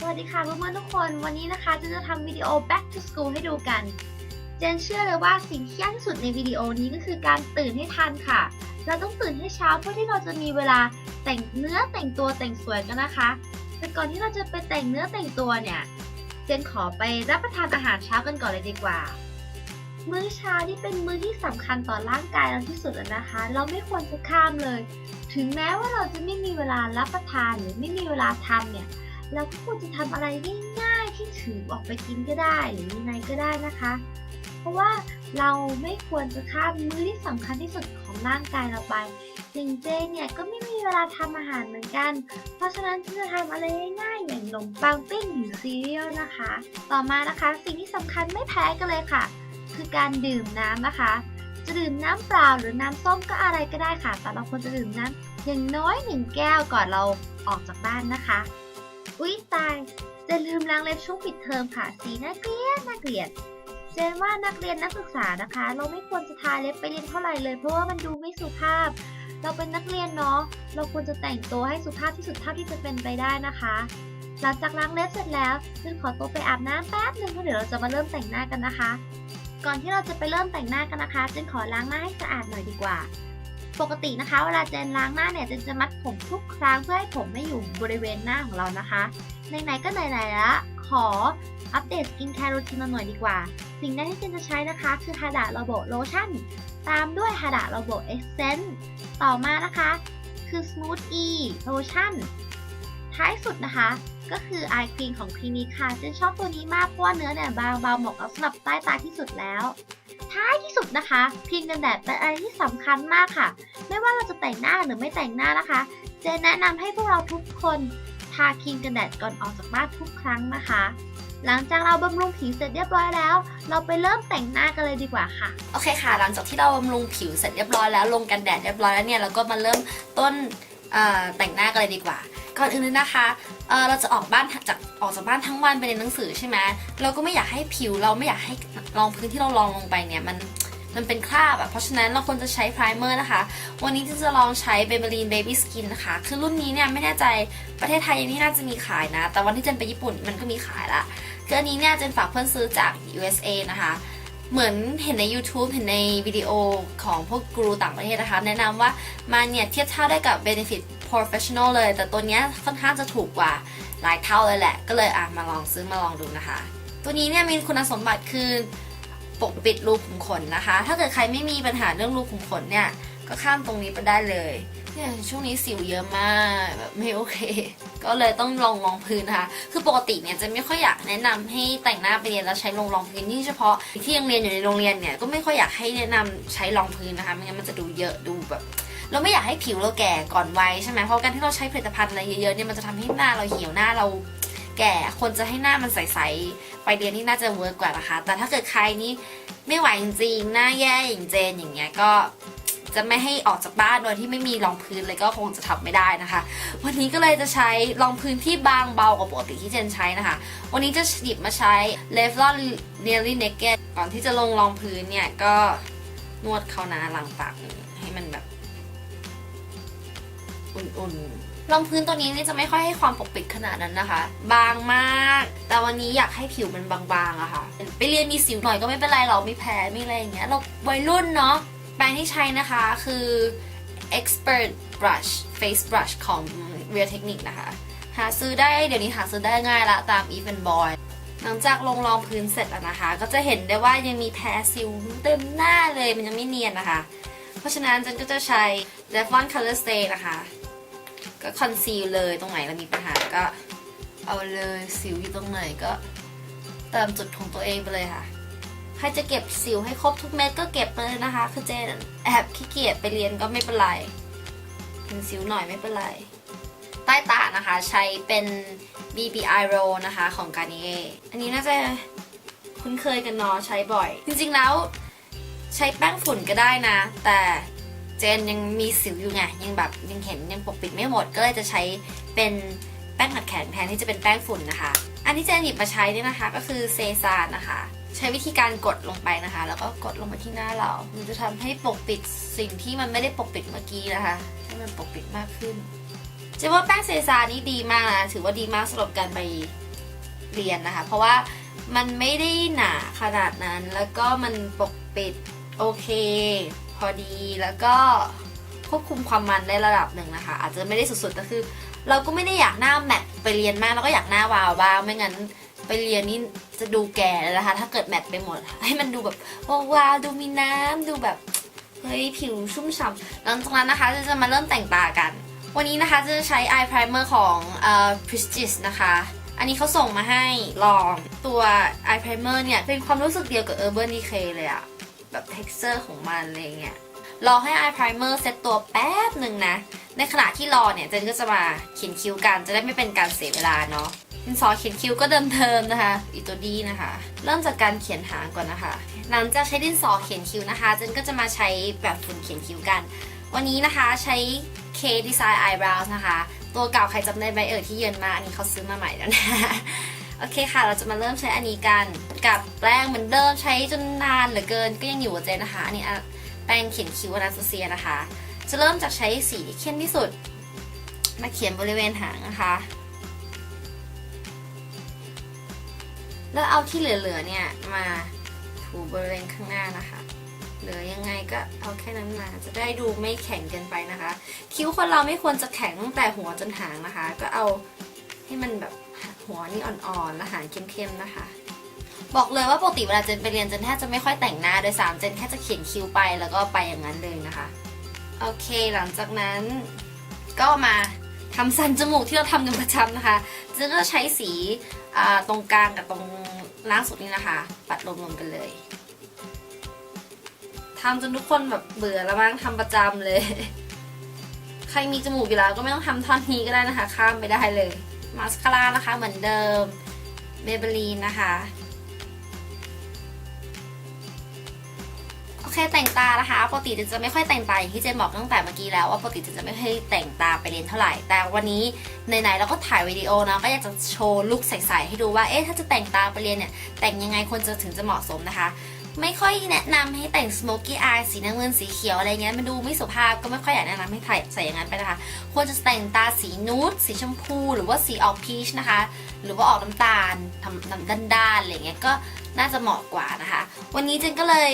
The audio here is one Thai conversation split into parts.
สวัสดีค่ะเพื่อนๆทุกคนวันนี้นะคะเจนจะทำวิดีโอ back to school ให้ดูกัน เจนเชื่อเลยว่าสิ่งที่ยากที่สุดในวิดีโอนี้ก็คือการตื่นให้ทันค่ะ เราต้องตื่นให้เช้าเพื่อที่เราจะมีเวลาแต่งเนื้อแต่งตัวแต่งสวยกันนะคะ แต่ก่อนที่เราจะไปแต่งเนื้อแต่งตัวเนี่ย เจนขอไปรับประทานอาหารเช้ากันก่อนเลยดีกว่า มื้อเช้านี่เป็นมื้อที่สำคัญต่อร่างกายเราที่สุดแล้วนะคะ เราไม่ควรจะข้ามเลย ถึงแม้ว่าเราจะไม่มีเวลารับประทานหรือไม่มีเวลาทำเนี่ย เราก็ควรจะทำอะไรง่ายๆที่ถือออกไปกินก็ได้หรือยังไงก็ได้นะคะ เพราะว่าเราไม่ควรจะข้ามมื้อที่สำคัญที่สุดของร่างกายเราไปอย่างเจนเนี่ยก็ไม่มีเวลาทำอาหารเหมือนกัน เพราะฉะนั้นจะทำอะไรง่ายๆอย่างขนมปังปิ้งหรือซีเรียลนะคะ ต่อมานะคะสิ่งที่สำคัญไม่แพ้กันเลยค่ะ คือการดื่มน้ำนะคะ จะดื่มน้ำเปล่าหรือน้ำส้มก็อะไรก็ได้ค่ะ แต่เราควรจะดื่มน้ำอย่างน้อยหนึ่งแก้วก่อนเราออกจากบ้านนะคะ อุ๊ยตายเจนลืมล้างเล็บช่วงปิดเทอมค่ะ สีน่าเกลียดน่าเกลียด เจนว่านักเรียนนักศึกษานะคะ เราไม่ควรจะทาเล็บไปเรียนเท่าไหร่เลย เพราะว่ามันดูไม่สุภาพ เราเป็นนักเรียนเนาะ เราควรจะแต่งตัวให้สุภาพที่สุดเท่าที่จะเป็นไปได้นะคะ หลังจากล้างเล็บเสร็จแล้วเจนขอตัวไปอาบน้ำแป๊บนึงเพราะเดี๋ยวเราจะมาเริ่มแต่งหน้ากันนะคะ ก่อนที่เราจะไปเริ่มแต่งหน้ากันนะคะเจนขอล้างหน้าให้สะอาดหน่อยดีกว่า ปกตินะคะ เวลาเจนล้างหน้าเนี่ยเจนจะมัดผมทุกครั้งเพื่อให้ผมไม่อยู่บริเวณหน้าของเรานะคะไหนๆก็ไหนๆละขออัปเดตสกินแคร์รูทีนมาหน่อยดีกว่า สิ่งแรกที่เจนจะใช้นะคะ คือฮาดะโรโบโลชั่น ตามด้วยฮาดะโรโบเอสเซนต์ต่อมานะคะ คือ Smooth E โลชั่นท้ายสุดนะคะ ก็คือไอครีมของคลินิกค่ะเจนชอบตัวนี้มากเพราะว่าเนื้อเนี่ยบางเบาเหมาะกับสำหรับใต้ตาที่สุดแล้ว ท้ายที่สุดนะคะ ครีมกันแดดเป็นอะไรที่สำคัญมากค่ะ ไม่ว่าเราจะแต่งหน้าหรือไม่แต่งหน้านะคะ เจนแนะนำให้พวกเราทุกคนทาครีมกันแดดก่อนออกจากบ้านทุกครั้งนะคะ หลังจากเราบำรุงผิวเสร็จเรียบร้อยแล้ว เราไปเริ่มแต่งหน้ากันเลยดีกว่าค่ะ โอเคค่ะ หลังจากที่เราบำรุงผิวเสร็จเรียบร้อยแล้วลงกันแดดเรียบร้อยแล้วเนี่ยเราก็มาเริ่มต้น แต่งหน้ากันเลยดีกว่า ก่อนอื่นเลยนะคะเเราจะออกบ้านจากออกจากบ้านทั้งวันไปเรียนหนังสือใช่ไหมเราก็ไม่อยากให้ผิวเราไม่อยากให้รองพื้นที่เราลองลงไปเนี่ยมันมันเป็นคราบอะเพราะฉะนั้นเราควรจะใช้ไพรเมอร์นะคะ วันนี้จะลองใช้ Maybelline Baby Skin นะคะ คือรุ่นนี้เนี่ยไม่แน่ใจประเทศไทยยังไม่น่าจะมีขายนะ แต่วันที่เจนไปญี่ปุ่นมันก็มีขายละคืออันนี้เนี่ยเจนฝากเพื่อนซื้อจาก USA นะคะ เหมือนเห็นใน YouTube เห็นในวิดีโอของพวกกรูต่างประเทศนะคะ แนะนำว่ามันเนี่ยเทียบเท่าได้กับ Benefit Professional เลย แต่ตัวเนี้ยค่อนข้างจะถูกกว่าหลายเท่าเลยแหละ ก็เลยอะมาลองซื้อมาลองดูนะคะ ตัวนี้เนี่ยมีคุณสมบัติคือปกปิดรูขุมขนนะคะ ถ้าเกิดใครไม่มีปัญหาเรื่องรูขุมขนเนี่ย ก็ข้ามตรงนี้ไปได้เลยเนี่ยช่วงนี้สิวเยอะมากแบบไม่โอเค ก็เลยต้องลองรองพื้นนะคะ คือปกติเนี่ยจะไม่ค่อยอยากแนะนำให้แต่งหน้าไปเรียนแล้วใช้ลงรองพื้นนี่งเฉพาะที่ยังเรียนอยู่ในโรงเรียนเนี่ยก็ไม่ค่อยอยากให้แนะนำใช้รองพื้นนะคะไม่งั้นมันจะดูเยอะดูแบบเราไม่อยากให้ผิวเราแก่ก่อนวัยใช่ไหมเพราะการที่เราใช้ผลิตภัณฑ์อะไรเยอะๆเนี่ยมันจะทำให้หน้าเราเหี่ยวหน้าเราแก่คนจะให้หน้ามันใสๆ ไปเรียนนี่น่าจะเวิร์กกว่านะคะ แต่ถ้าเกิดใครนี่ไม่ไหวจริงๆ หน้าแย่อย่างเจนอย่างเงี้ยก็ จะไม่ให้ออกจากบ้านโดยที่ไม่มีรองพื้นเลยก็คงจะทำไม่ได้นะคะ วันนี้ก็เลยจะใช้รองพื้นที่บางเบากว่าปกติที่เจนใช้นะคะ วันนี้จะหยิบมาใช้ Revlon Nearly Naked ก่อนที่จะลงรองพื้นเนี่ยก็นวดเขานะหลังปากให้มันแบบ อุ่นๆรองพื้นตัวนี้นี่จะไม่ค่อยให้ความปกปิดขนาดนั้นนะคะ บางมาก แต่วันนี้อยากให้ผิวมันบางๆอะค่ะ ไปเรียนมีสิวหน่อยก็ไม่เป็นไรเราไม่แพ้ไม่อะไรอย่างเงี้ยเราวัยรุ่นเนาะ แปรงที่ใช้นะคะคือ expert brush face brush ของ Real Technique นะคะ หาซื้อได้เดี๋ยวนี้หาซื้อได้ง่ายละตาม Even Boy หลังจากลงรองพื้นเสร็จแล้วนะคะ ก็จะเห็นได้ว่ายังมีแพ้สิวเต็มหน้าเลยมันยังไม่เนียนนะคะ เพราะฉะนั้นจันก็จะใช้ Revlon Color Stay นะคะ ก็คอนซีลเลยตรงไหนเรามีปัญหาก็เอาเลยสิวอยู่ตรงไหนก็เติมจุดของตัวเองไปเลยค่ะ ใครจะเก็บสิวให้ครบทุกเม็ดก็เก็บไปเลยนะคะ คือเจนแอบขี้เกียจไปเรียนก็ไม่เป็นไรเห็นสิวหน่อยไม่เป็นไร ใต้ตานะคะใช้เป็น BBI Roll นะคะของ Garnier อันนี้น่าจะคุ้นเคยกันเนาะใช้บ่อย จริงๆแล้วใช้แป้งฝุ่นก็ได้นะ แต่เจนยังมีสิวอยู่ไงยังแบบยังเห็นยังปกปิดไม่หมดก็เลยจะใช้เป็นแป้งขัดแข็งแทนที่จะเป็นแป้งฝุ่นนะคะ อันที่เจนหยิบมาใช้เนี่ยนะคะก็คือเซซานนะคะ ใช้วิธีการกดลงไปนะคะ แล้วก็กดลงมาที่หน้าเรา มันจะทำให้ปกปิดสิ่งที่มันไม่ได้ปกปิดเมื่อกี้นะคะ ให้มันปกปิดมากขึ้นจะว่าแป้งเซซานี่ดีมากนะถือว่าดีมากสำหรับการไปเรียนนะคะ เพราะว่ามันไม่ได้หนาขนาดนั้น แล้วก็มันปกปิดโอเค พอดีแล้วก็ควบคุมความมันได้ระดับหนึ่งนะคะ อาจจะไม่ได้สุดๆแต่คือ เราก็ไม่ได้อยากหน้าแมทไปเรียนมากเราก็อยากหน้าวาวบ้างไม่งั้น ไปเรียนนี่จะดูแก่เลยนะคะ ถ้าเกิดแมทไปหมด ให้มันดูแบบว้าวดูมีน้ำดูแบบเฮ้ยผิวชุ่มฉ่ำหลังจากนั้นนะคะจะมาเริ่มแต่งตากัน วันนี้นะคะจะใช้ eye primer ของเอ่อ Prestige นะคะอันนี้เขาส่งมาให้ลองตัว eye primer เนี่ย เป็นความรู้สึกเดียวกับ Urban Decay เลยอะแบบ texture ของมันอะไรเงี้ย รอให้ eye primer เซตตัวแป๊บหนึ่งนะ ในขณะที่รอเนี่ยเจนก็จะมาเขียนคิ้วกัน จะได้ไม่เป็นการเสียเวลาเนาะดินสอเขียนคิ้วก็เดิมเทิมนะคะ อีตัวดีนะคะ เริ่มจากการเขียนหางก่อนนะคะ หลังจากใช้ดินสอเขียนคิ้วนะคะเจนก็จะมาใช้แบบฝุ่นเขียนคิ้วกัน วันนี้นะคะใช้ K Design Eyebrows นะคะ ตัวเก่าใครจำได้ไหมเอ่ยที่เยินมา อันนี้เขาซื้อมาใหม่แล้วนะโอเคค่ะ เราจะมาเริ่มใช้อันนี้กัน กับแป้งเหมือนเดิมใช้จนนานเหลือเกินก็ยังอยู่กับเจนนะคะ อันนี้ แป้งเขียนคิ้วอนาสเซียนะคะ จะเริ่มจากใช้สีเข้มที่สุด มาเขียนบริเวณหางนะคะ แล้วเอาที่เหลือๆเนี่ยมาถูบริเวณข้างหน้านะคะเหลือยังไงก็เอาแค่นั้นมาจะได้ดูไม่แข็งเกินไปนะคะ คิ้วคนเราไม่ควรจะแข็งตั้งแต่หัวจนหางนะคะ ก็เอาให้มันแบบหัวนี่อ่อนๆและหางเข้มๆนะคะ บอกเลยว่าปกติเวลาเจนไปเรียนเจนแทบจะไม่ค่อยแต่งหน้าโดยสามเจนแค่จะเขียนคิ้วไปแล้วก็ไปอย่างนั้นเลยนะคะ โอเคหลังจากนั้นก็มาทำสันจมูกที่เราทำกันประจำนะคะเจนก็จะใช้สีตรงกลางกับตรงล่างสุดนี้นะคะ ปัดรวมๆกันเลยทำจนทุกคนแบบเบื่อแล้วมั้งทำประจำเลย ใครมีจมูกอยู่แล้วก็ไม่ต้องทำท่อนนี้ก็ได้นะคะ ข้ามไปได้เลย มาสคาร่านะคะเหมือนเดิมเบเบลีนนะคะ เคแต่งตานะคะปกติจะไม่ค่อยแต่งตาอย่างที่เจนบอกตั้งแต่เมื่อกี้แล้วว่าปกติจะไม่ค่อยแต่งตาไปเรียนเท่าไหร่ แต่วันนี้ไหนๆเราก็ถ่ายวิดีโอนะก็อยากจะโชว์ลุคใสๆให้ดูว่าเอ๊ะถ้าจะแต่งตาไปเรียนเนี่ยแต่งยังไงควรจะถึงจะเหมาะสมนะคะ ไม่ค่อยแนะนำให้แต่ง smoky eye สีน้ำเงินสีเขียวอะไรเงี้ยมันดูไม่สุภาพก็ไม่ค่อยอยากแนะนำให้ถ่ายใส่อย่างนั้นไปนะคะ ควรจะแต่งตาสีนูดสีชมพูหรือว่าสีออกพีชนะคะ หรือว่าออกน้ำตาลทำน้ำด้านๆอะไรเงี้ยก็น่าจะเหมาะกว่านะคะ วันนี้เจนก็เลย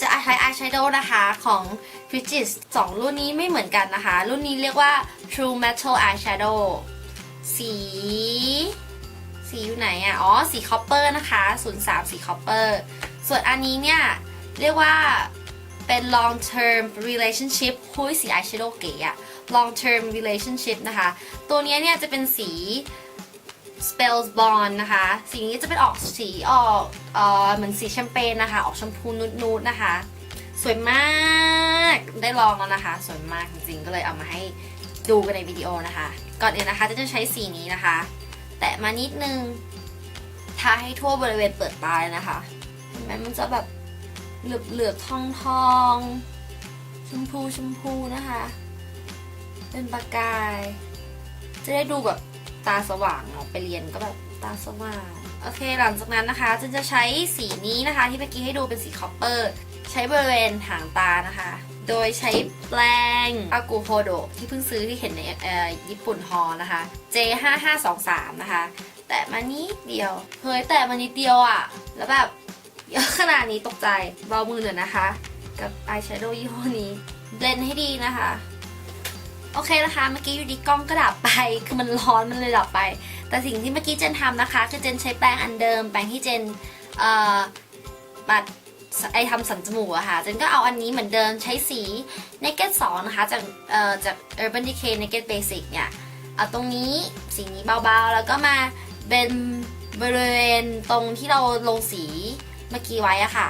จะใช้อายแชโดว์นะคะของ f i g i s สองรุ่นนี้ไม่เหมือนกันนะคะ รุ่นนี้เรียกว่า True Metal Eyeshadow สี สีอยู่ไหนอะอ๋อ สีคอปเปอร์นะคะ 03 สีคอปเปอร์ ส่วนอันนี้เนี่ย เรียกว่าเป็น long term relationship หุ้ยสีอายแชโดว์เก๋อะ long term relationship นะคะ ตัวนี้เนี่ยจะเป็นสี Spells Bond นะคะ สีนี้จะเป็นออกสีออกเอ่อเหมือนสีแชมเปญนะคะ ออกชมพูนูดๆนะคะ สวยมากได้ลองแล้วนะคะ สวยมากจริงๆ ก็เลยเอามาให้ดูกันในวิดีโอนะคะ ก่อนอื่นนะคะจะใช้สีนี้นะคะ แตะมานิดนึงทาให้ทั่วบริเวณเปิดตาเลยนะคะเห็นไหมมันจะแบบเหลือบเหลือบๆทองทองๆชมพูชมพูนะคะ เป็นประกาย จะได้ดูแบบ ตาสว่างเนาะไปเรียนก็แบบตาสว่างโอเค หลังจากนั้นนะคะจะจะใช้สีนี้นะคะ ที่เมื่อกี้ให้ดูเป็นสีคอปเปอร์ ใช้บริเวณหางตานะคะ โดยใช้แปรงอากูโฮโดที่เพิ่งซื้อที่เห็นในเออญี่ปุ่นฮอลนะคะ J5523 นะคะ แต่มานิดเดียว เฮ้ยแต่มานิดเดียวอะ่ะ แล้วแบบเยอะขนาดนี้ตกใจเบามือหน่อยนะคะ กับอายแชโดว์ยี่ห้อนี้เบลนให้ดีนะคะ โอเคนะคะ เมื่อกี้อยู่ดีกล้องก็ดับไป คือมันร้อนมันเลยดับไป แต่สิ่งที่เมื่อกี้เจนทำนะคะ คือเจนใช้แป้งอันเดิม แป้งที่เจนเอ่อปัดไอทำสันจมูกอะค่ะ เจนก็เอาอันนี้เหมือนเดิมใช้สี Naked 2 นะคะ จากเอ่อจาก Urban Decay Naked Basic เนี่ย เอาตรงนี้สีนี้เบาๆ แล้วก็มาเป็นบริเวณตรงที่เราลงสีเมื่อกี้ไว้อะค่ะ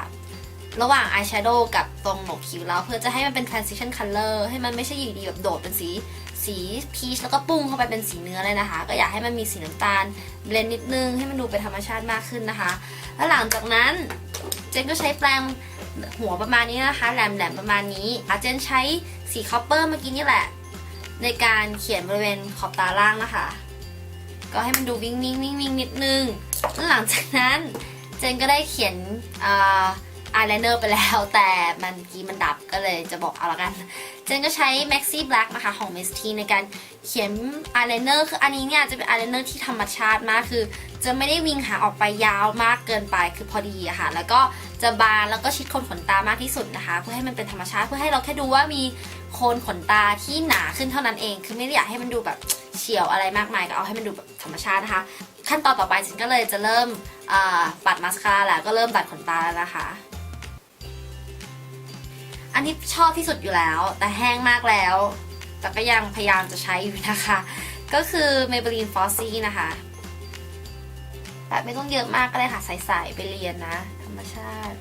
ระหว่างอายแชโดว์กับตรงโหนกคิ้วแล้ว เพื่อจะให้มันเป็น transition color ให้มันไม่ใช่อยู่ดีแบบโดดเป็นสีสีพีชแล้วก็ปุ้งเข้าไปเป็นสีเนื้อเลยนะคะ ก็อยากให้มันมีสีน้ำตาลเบลนนิดนึงให้มันดูเป็นธรรมชาติมากขึ้นนะคะ แล้วหลังจากนั้นเจนก็ใช้แปรงหัวประมาณนี้นะคะ แหลมแหลมๆประมาณนี้อะเจนใช้สีคอปเปอร์เมื่อกี้นี่แหละ ในการเขียนบริเวณขอบตาล่างนะคะ ก็ให้มันดูวิ่งวิ่งวิ่งวิ่งนิดนึงแล้วหลังจากนั้น เจนก็ได้เขียนอ่า อายไลเนอร์ไปแล้ว แต่มันกี้มันดับก็เลยจะบอกเอาละกันเจนก็ใช้ Maxi Black นะคะของ Miss T ในการเขียนอายไลเนอร์คืออันนี้เนี่ยจะเป็นอายไลเนอร์ที่ธรรมชาติมากคือ จะไม่ได้วิงหางออกไปยาวมากเกินไปคือพอดีอะค่ะ แล้วก็จะบานแล้วก็ชิดโคนขนตามากที่สุดนะคะ เพื่อให้มันเป็นธรรมชาติเพื่อให้เราแค่ดูว่ามีโคนขนตาที่หนาขึ้นเท่านั้นเอง คือไม่ได้อยากให้มันดูแบบเฉียวอะไรมากมายก็เอาให้มันดูแบบธรรมชาตินะคะ ขั้นตอนต่อไปฉันก็เลยจะเริ่มปัดมาสคาร่าแล้วก็เริ่มตัดขนตาแล้วนะคะ อันที่ชอบที่สุดอยู่แล้ว แต่แห้งมากแล้ว แต่ก็ยังพยายามจะใช้อยู่นะคะ ก็คือ Maybelline Fossi นะคะแบบไม่ต้องเยอะมากก็ได้ค่ะใส่ๆไปเรียนนะ ธรรมชาติ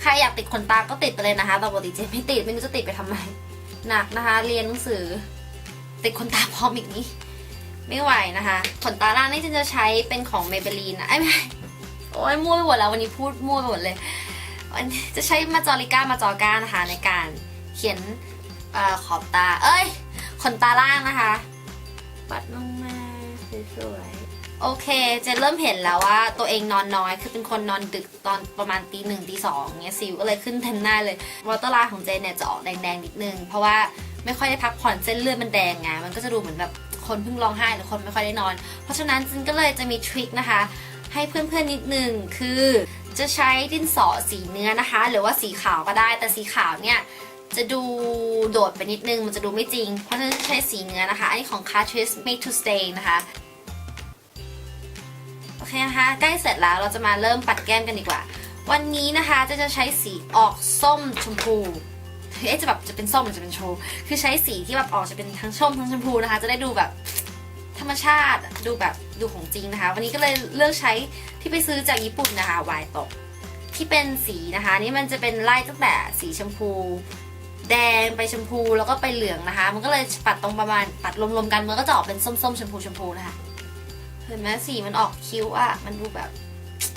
ใครอยากติดขนตาก็ติดไปเลยนะคะแต่ปกติเจไม่ติดไม่รู้จะติดไปทำไมหนักนะคะ เรียนหนังสือ ติดขนตาพร้อมอีกนี้ ไม่ไหวนะคะขนตาล่างนี่เจนจะใช้เป็นของ Maybelline นะไอ้ไม่โอ้ยมั่วไปหมดแล้ววันนี้พูดมั่วไปหมดเลย จะใช้มาจอริก้ามาจอก้านะคะในการเขียนเออขอบตา เอ้ย ขนตาล่างนะคะปัดลงมาสวยๆ โอเคเจนเริ่มเห็นแล้วว่าตัวเองนอนน้อย คือเป็นคนนอนดึกตอนประมาณตีหนึ่งตีสองเงี้ยสิวก็เลยขึ้นเต็มหน้าเลยวอเตอร์ไลน์ของเจนเนี่ยจะออกแดงๆนิดนึง เพราะว่าไม่ค่อยได้พักผ่อนเส้นเลือดมันแดงไง มันก็จะดูเหมือนแบบคนเพิ่งร้องไห้หรือคนไม่ค่อยได้นอน เพราะฉะนั้นเจนก็เลยจะมีทริคนะคะ ให้เพื่อนๆนิดนึงคือ จะใช้ดินสอสีเนื้อนะคะ หรือว่าสีขาวก็ได้แต่สีขาวเนี่ยจะดูโดดไปนิดนึงมันจะดูไม่จริง เพราะฉะนั้นจะใช้สีเนื้อนะคะ อันนี้ของ Catrice Made to Stay นะคะโอเคนะคะใกล้เสร็จแล้วเราจะมาเริ่มปัดแก้มกันดีกว่า วันนี้นะคะจะจะใช้สีออกส้มชมพูเอ๊ะจะแบบจะเป็นส้มหรือจะเป็นชมพูคือใช้สีที่แบบออกจะเป็นทั้งส้มทั้งชมพูนะคะ จะได้ดูแบบ ธรรมชาติดูแบบดูของจริงนะคะ วันนี้ก็เลยเลือกใช้ที่ไปซื้อจากญี่ปุ่นนะคะวายตกที่เป็นสีนะคะ นี่มันจะเป็นไล่ตั้งแต่สีชมพู แดงไปชมพูแล้วก็ไปเหลืองนะคะ มันก็เลยปัดตรงประมาณปัดรวมๆกันมันก็จะออกเป็นส้มๆชมพูชมพูนะคะเห็นไหมสีมันออกคิ้วอะมันดูแบบ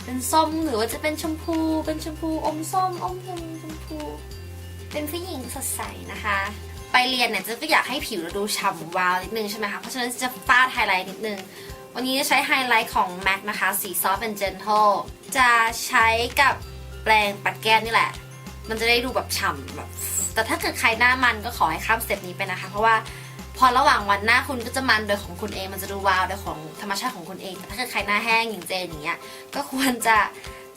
เป็นส้มหรือว่าจะเป็นชมพูเป็นชมพูอมส้มอมชมชมพู เป็นผู้หญิงสดใสนะคะ ไปเรียนเนี่ยจะก็อยากให้ผิวเราดูฉ่ำวาวนิดนึงใช่ไหมคะ เพราะฉะนั้นจะฟาดไฮไลท์นิดนึง วันนี้จะใช้ไฮไลท์ของ MAC นะคะ สี Soft and Gentle จะใช้กับแปรงปัดแก้มนี่แหละ มันจะได้ดูแบบฉ่ำแบบ แต่ถ้าเกิดใครหน้ามันก็ขอให้ข้ามสเต็ปนี้ไปนะคะ เพราะว่าพอระหว่างวันหน้าคุณก็จะมันโดยของคุณเอง มันจะดูวาวโดยของธรรมชาติของคุณเอง แต่ถ้าเกิดใครหน้าแห้งอย่างเจนอย่างเงี้ย ก็ควรจะ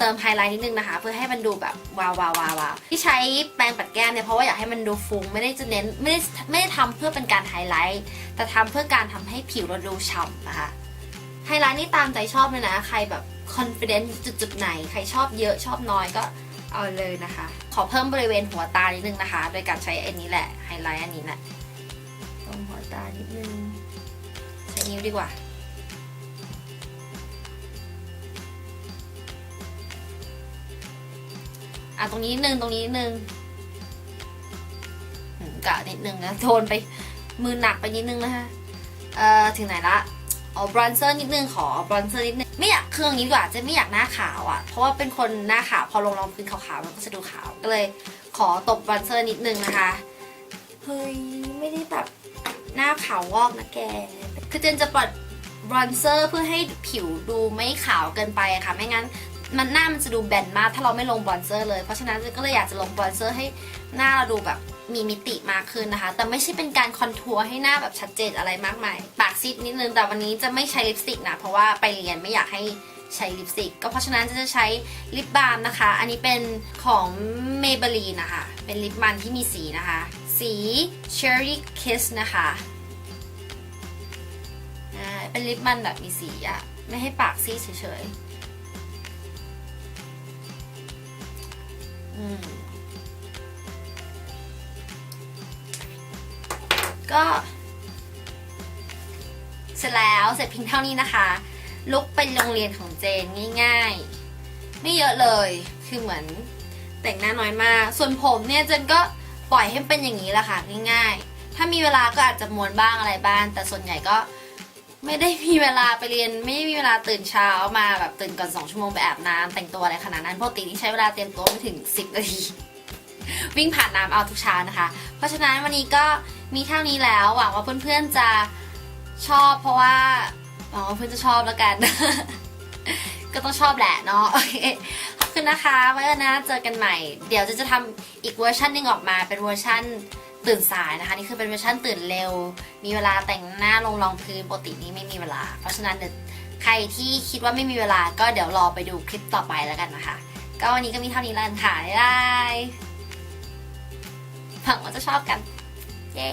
ติมไฮไลท์นิดนึงนะคะ เพื่อให้มันดูแบบวาววาววาววาวที่ใช้แปรงปัดแก้มเนี่ยเพราะว่าอยากให้มันดูฟุ้งไม่ได้จะเน้นไม่ได้ไม่ได้ทำเพื่อเป็นการไฮไลท์แต่ทำเพื่อการทำให้ผิวเราดูฉ่ำนะคะไฮไลท์นี่ตามใจชอบเลยนะ ใครแบบ confident จุดๆไหน ใครชอบเยอะชอบน้อยก็เอาเลยนะคะ ขอเพิ่มบริเวณหัวตานิดนึงนะคะ โดยการใช้อันนี้แหละไฮไลท์อันนี้แหละตรงหัวตานิดนึงใช้นิ้วดีกว่า อะตรงนี้นิดนึงตรงนี้นิดนึงกะนิดนึงนะโทนไปมือหนักไปนิดนึงนะคะเอ่อถึงไหนละเอาบรอนเซอร์นิดนึงขอบรอนเซอร์นิดนึงไม่อยากเครื่องนี้ดีกว่าเจะไม่อยากหน้าขาวอะ่ะ เพราะว่าเป็นคนหน้าขาวพอลงรองพื้นขาวๆมันก็จะดูขาวก็เลย ขอตบบรอนเซอร์นิดนึงนะคะเฮ้ยไม่ได้แบบหน้าขาววอกนะแก คือเจนจะปัดบรอนเซอร์เพื่อให้ผิวดูไม่ขาวเกินไปอะค่ะ ไม่งั้น มันหน้ามันจะดูแบนมากถ้าเราไม่ลงบรอนเซอร์เลย เพราะฉะนั้นก็เลยอยากจะลงบรอนเซอร์ให้หน้าเราดูแบบมีมิติมากขึ้นนะคะ แต่ไม่ใช่เป็นการคอนทัวร์ให้หน้าแบบชัดเจนอะไรมากมาย ปากซีดนิดนึงแต่วันนี้จะไม่ใช้ลิปสติกนะเพราะว่าไปเรียนไม่อยากให้ใช้ลิปสติกก็เพราะฉะนั้นจะใช้ลิปบาล์มนะคะ อันนี้เป็นของ Maybelline นะคะ เป็นลิปมันที่มีสีนะคะ สี Cherry Kiss นะคะเป็นลิปมันแบบมีสีอะไม่ให้ปากซีดเฉยๆ ก็ เสร็จแล้วเสร็จเพียงเท่านี้นะคะ ลุกเป็นโรงเรียนของเจนง่าย ๆ ไม่เยอะเลยคือเหมือนแต่งหน้าน้อยมาก ส่วนผมเนี่ยเจนก็ปล่อยให้มันเป็นอย่างนี้แหละค่ะง่ายๆ ถ้ามีเวลาก็อาจจะม้วนบ้างอะไรบ้างแต่ส่วนใหญ่ก็ ไม่ได้มีเวลาไปเรียน ไม่ได้มีเวลาตื่นเช้ามาแบบตื่นก่อนสองชั่วโมงไปอาบน้ำแต่งตัวอะไรขนาดนั้นปกติที่ใช้เวลาเตรียมตัวไม่ถึง 10 นาที วิ่งผ่านน้ำเอาทุกเช้านะคะ เพราะฉะนั้นวันนี้ก็มีเท่านี้แล้วหวังว่าเพื่อนๆจะชอบเพราะว่าหวังว่าเพื่อนจะชอบแล้วกัน ก็ต้องชอบแหละเนาะโอเคขอบคุณนะคะ ไว้วันหน้าเจอกันใหม่ เดี๋ยวจะจะทำอีกเวอร์ชันนึงออกมาเป็นเวอร์ชัน ตื่นสายนะคะ นี่คือเป็นเวอร์ชันตื่นเร็ว มีเวลาแต่งหน้าลงรองพื้นปกตินี้ไม่มีเวลา เพราะฉะนั้นใครที่คิดว่าไม่มีเวลาก็เดี๋ยวรอไปดูคลิปต่อไปแล้วกันนะคะ ก็วันนี้ก็มีเท่านี้แล้วค่ะบ๊ายบายหวังว่าจะชอบกัน เย้